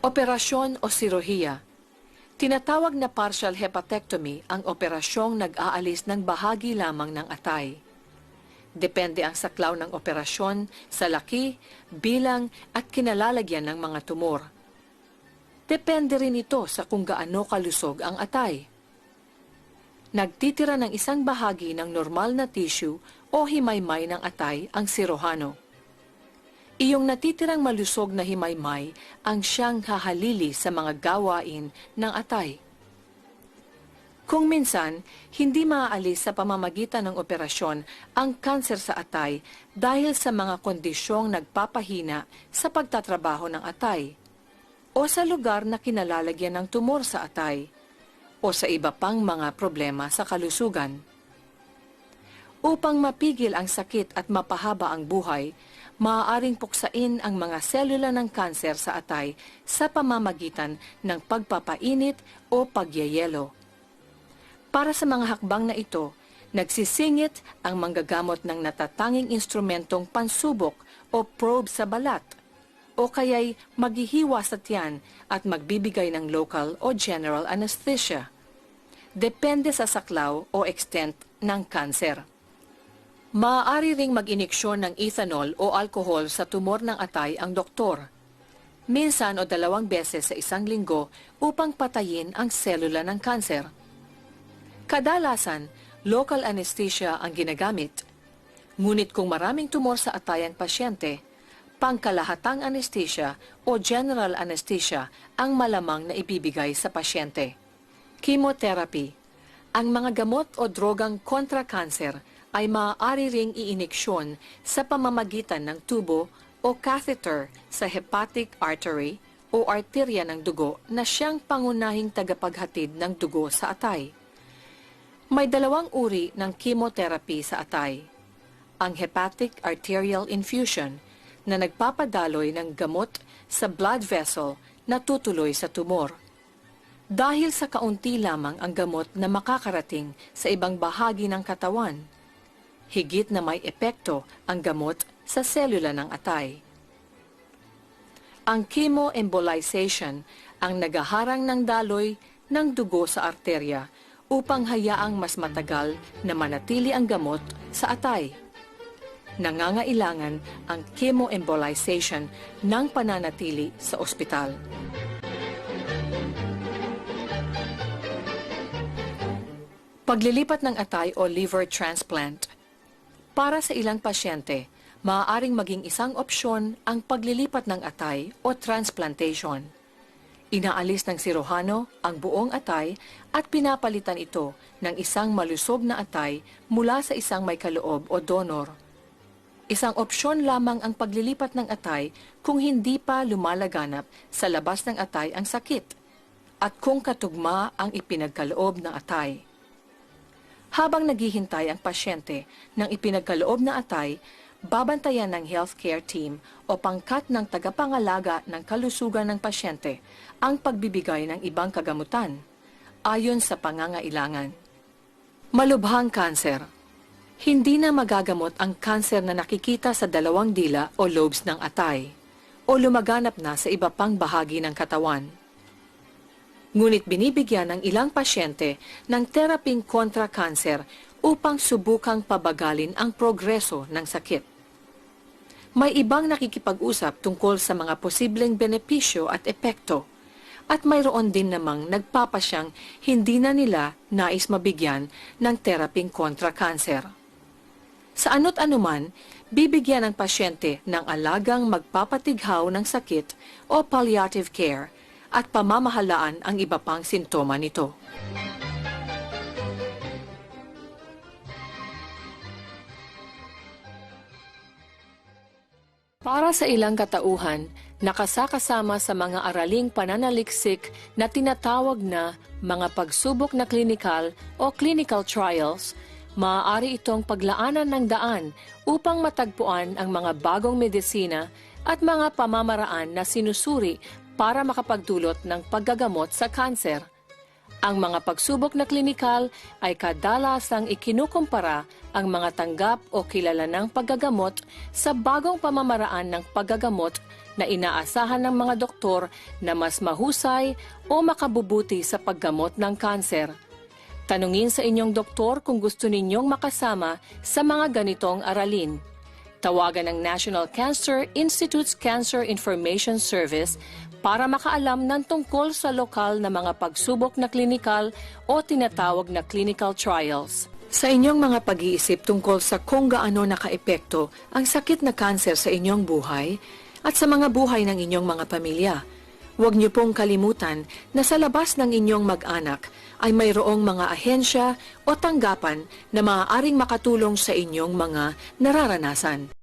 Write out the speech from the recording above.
Operasyon o sirohiya. Tinatawag na partial hepatectomy ang operasyong nag-aalis ng bahagi lamang ng atay. Depende ang saklaw ng operasyon sa laki, bilang at kinalalagyan ng mga tumor. Depende rin ito sa kung gaano kalusog ang atay. Nagtitira ng isang bahagi ng normal na tissue o himaymay ng atay ang sirohano. Iyong natitirang malusog na himaymay ang siyang hahalili sa mga gawain ng atay. Kung minsan, hindi maaalis sa pamamagitan ng operasyon ang kanser sa atay dahil sa mga kondisyong nagpapahina sa pagtatrabaho ng atay o sa lugar na kinalalagyan ng tumor sa atay o sa iba pang mga problema sa kalusugan. Upang mapigil ang sakit at mapahaba ang buhay, maaaring puksain ang mga selula ng kanser sa atay sa pamamagitan ng pagpapainit o pagyayelo. Para sa mga hakbang na ito, nagsisingit ang manggagamot ng natatanging instrumentong pansubok o probe sa balat o kaya'y maghihiwa sa tiyan at magbibigay ng local o general anesthesia. Depende sa saklaw o extent ng kanser. Maaari ring mag-iniksyon ng ethanol o alcohol sa tumor ng atay ang doktor. Minsan o dalawang beses sa isang linggo upang patayin ang selula ng kanser. Kadalasan, local anesthesia ang ginagamit. Ngunit kung maraming tumor sa atay ang pasyente, pangkalahatang anesthesia o general anesthesia ang malamang na ibibigay sa pasyente. Chemotherapy. Ang mga gamot o drogang kontra kanser ay maaari ring iiniksyon sa pamamagitan ng tubo o catheter sa hepatic artery o arterya ng dugo na siyang pangunahing tagapaghatid ng dugo sa atay. May dalawang uri ng chemotherapy sa atay. Ang hepatic arterial infusion na nagpapadaloy ng gamot sa blood vessel na tutuloy sa tumor. Dahil sa kaunti lamang ang gamot na makakarating sa ibang bahagi ng katawan, higit na may epekto ang gamot sa selula ng atay. Ang chemoembolization ang nagaharang ng daloy ng dugo sa arterya upang hayaang mas matagal na manatili ang gamot sa atay. Nangangailangan ang chemoembolization ng pananatili sa ospital. Paglilipat ng atay o liver transplant. Para sa ilang pasyente, maaaring maging isang opsyon ang paglilipat ng atay o transplantation. Inaalis ng sirohano ang buong atay at pinapalitan ito ng isang malusog na atay mula sa isang may kaloob o donor. Isang opsyon lamang ang paglilipat ng atay kung hindi pa lumalaganap sa labas ng atay ang sakit at kung katugma ang ipinagkaloob ng atay. Habang naghihintay ang pasyente ng ipinagkaloob na atay, babantayan ng healthcare team o pangkat ng tagapangalaga ng kalusugan ng pasyente ang pagbibigay ng ibang kagamutan ayon sa pangangailangan. Malubhang kanser Hindi na magagamot ang kanser na nakikita sa dalawang dila o lobes ng atay o lumaganap na sa iba pang bahagi ng katawan. Ngunit binibigyan ng ilang pasyente ng teraping kontra kanser upang subukang pabagalin ang progreso ng sakit. May ibang nakikipag-usap tungkol sa mga posibleng benepisyo at epekto at mayroon din namang nagpapasyang hindi na nila nais mabigyan ng teraping kontra kanser. Sa ano't anuman, bibigyan ng pasyente ng alagang magpapatighaw ng sakit o palliative care at pamamahalaan ang iba pang sintoma nito. Para sa ilang katauhan, nakasakasama sa mga araling pananaliksik na tinatawag na mga pagsubok na klinikal o clinical trials, maaari itong paglaanan ng daan upang matagpuan ang mga bagong medisina at mga pamamaraan na sinusuri para makapagdulot ng paggagamot sa kanser. Ang mga pagsubok na klinikal ay kadalasang ikinukumpara ang mga tanggap o kilala ng paggagamot sa bagong pamamaraan ng paggagamot na inaasahan ng mga doktor na mas mahusay o makabubuti sa paggamot ng kanser. Tanungin sa inyong doktor kung gusto ninyong makasama sa mga ganitong aralin. Tawagan ang National Cancer Institute's Cancer Information Service para makaalam ng tungkol sa lokal na mga pagsubok na klinikal o tinatawag na clinical trials. Sa inyong mga pag-iisip tungkol sa kung gaano nakaepekto ang sakit na kanser sa inyong buhay at sa mga buhay ng inyong mga pamilya, huwag niyo pong kalimutan na sa labas ng inyong mag-anak ay mayroong mga ahensya o tanggapan na maaaring makatulong sa inyong mga nararanasan.